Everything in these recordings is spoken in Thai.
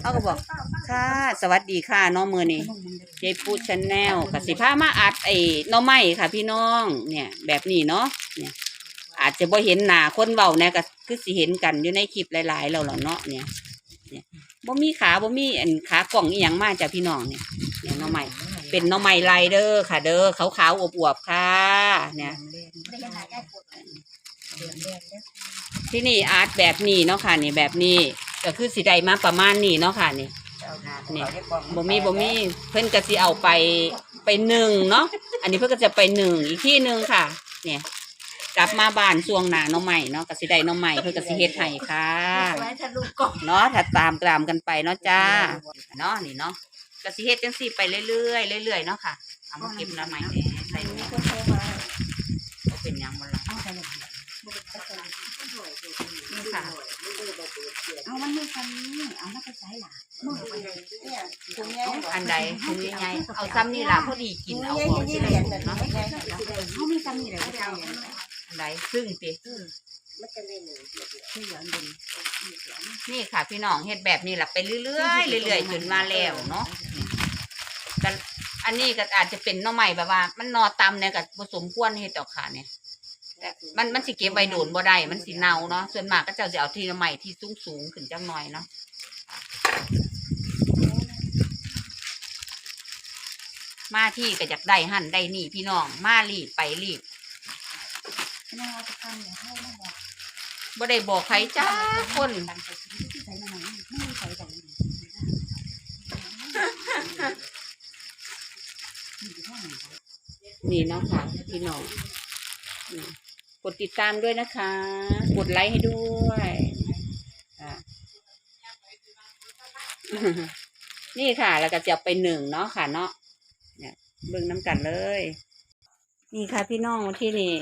เขาก็บอกค่ะ สวัสดีค่ะน้องมือนี่ยายพูดชาแนลกับสิพามาอัดไอ้น้องไม้ค่ะ พี่น้องเนี่ย แบบนี้เนาะเนี่ย อาจจะบ่เห็นหน้าคนเว้าเนี่ยก็คือสิเห็นกันอยู่ในคลิปหลายๆแล้วล่ะเนาะเนี่ยเนี่ยบ่มีขาบ่มีอันขากล่องอีหยังมาจ้ะพี่น้องเนี่ยเนี่ยน้องไม้เป็นน้องไม้ลายเด้อค่ะ เด้อขาวๆอวบๆค่ะ เนี่ยที่นี่อาร์ตแบบนี้เนาะค่ะนี่แบบนี้ ก็คือสิได้มาประมาณนี้เนาะค่ะนี่นี่บ่มีบ่มีเพิ่นก็สิเอาไปไปหนึ่งเนาะอันนี้เพิ่นก็จะไปหนึ่งอีกที่หนึ่งค่ะ เนี่ย กลับมาบ้านช่วงหน้าน้องใหม่เนาะก็สิได้น้องใหม่เพิ่นก็สิเฮ็ดให้ค่ะไว้ถ้าลูกก่อนเนาะถ้าตามตามกันไปเนาะจ้าเนาะนี่เนาะก็สิเฮ็ดจังซี่ไปเรื่อยๆเรื่อยๆเนาะค่ะเอามาเก็บน้ำใหม่ใส่มีนี่คนโทรมาก็เป็นหยังบ่ล่ะเอาไปเลย นี่ค่ะเอามันมีคันนี้เอามาไปใช้หล่ะมือไปเลยเนี่ยถุงใหญ่อันใดถุงใหญ่ๆเอาซ้ำนี่ล่ะพอดีกินเอาพอสิได้เนาะเขามีคันนี้เลยใช่ไหมอันใดครึ่งสิมันจะได้หนึ่งที่เหลืออันเดิมนี่ค่ะพี่น้องเฮ็ดแบบนี้แหละไปเรื่อยๆเรื่อยๆจนมาแล้วเนาะกันอันนี้ก็อาจจะเป็นหน้องใหม่แบบว่า มันนอตำเนี่ยก็ผสมควรเฮ็ดดอกค่ะเนี่ย แต่มันมันสิเก็บไว้โดนบ่ได้มันสิเน่าเนาะส่วนมากก็เจ้าจะเอาที่หน้องใหม่ที่สูงสูงขึ้นจังหน่อยเนาะมาที่ก็อยากได้หั่นได้นี่พี่น้องมารีบไปรีบน่ายบอกบ่ได้บอกใครจ้าคนนี่นไม่มีใส่ใส่นี่เนาะค่ะพี่น้อง กดติดตามด้วยนะคะ กดไลค์ให้ด้วยอะนี่ค่ะ แล้วก็จะไปหนึ่งเนาะค่ะเนาะเนี่ยเบิ่งน้ำกันเลย นี่ค่ะพี่น้องที่นี่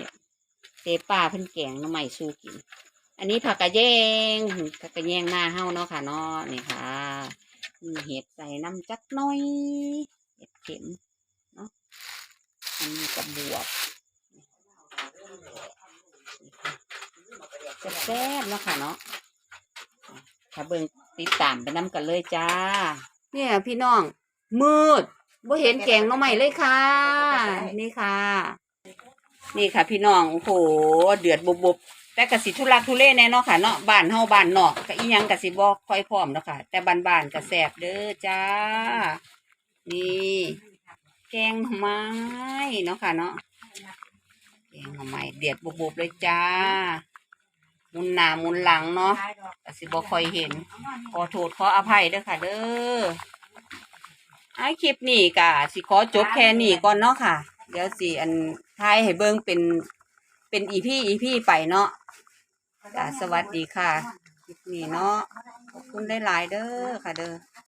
เตป่าเพิ่นแกงน้ำใหม่สู้กิน อันนี้ผักกระแยงผักกระแยงหน้าเฮาเนาะค่ะเนาะนี่ค่ะมีเห็ดใส่น้ำจักน้อย เห็ดเข็มเนาะอันนี้กับบวบ แซ่บเนาะค่ะเนาะถ้าเบิ่งติดตามไปน้ำกันเลยจ้า เนี่ยพี่น้อง มืดบ่เห็นแกงน้องใหม่เลยค่ะ นี่ค่ะ นี่ค่ะ พี่น้องโอ้โหเดือดบุบๆแต่กสิทุลักทุเลแน่เนาะค่ะเนาะบ้านเฮาบ้านนอกก็อีหยังกสิบ่ค่อยพร้อมเนาะค่ะ แต่บ้านๆก็แซ่บเด้อจ้า นี่ แกงน่อไม้เนาะค่ะเนาะ แกงหน่อไม้เดือดบุบๆเลยจ้ามุนหน้ามุนหลังเนาะก็สิบ่ค่อยเห็น ขอโทษขออภัยเด้อค่ะ เด้อไอ้คลิปนี้ก็สิขอจบแค่นี้ก่อนเนาะค่ะ เดี๋ยวสิอันท้ายให้เบิ่งเป็นเป็นอีพีอีพีไปเนาะจ้าสวัสดีค่ะ คลิปนี้เนาะขอบคุณได้หลายเด้อค่ะเด้อ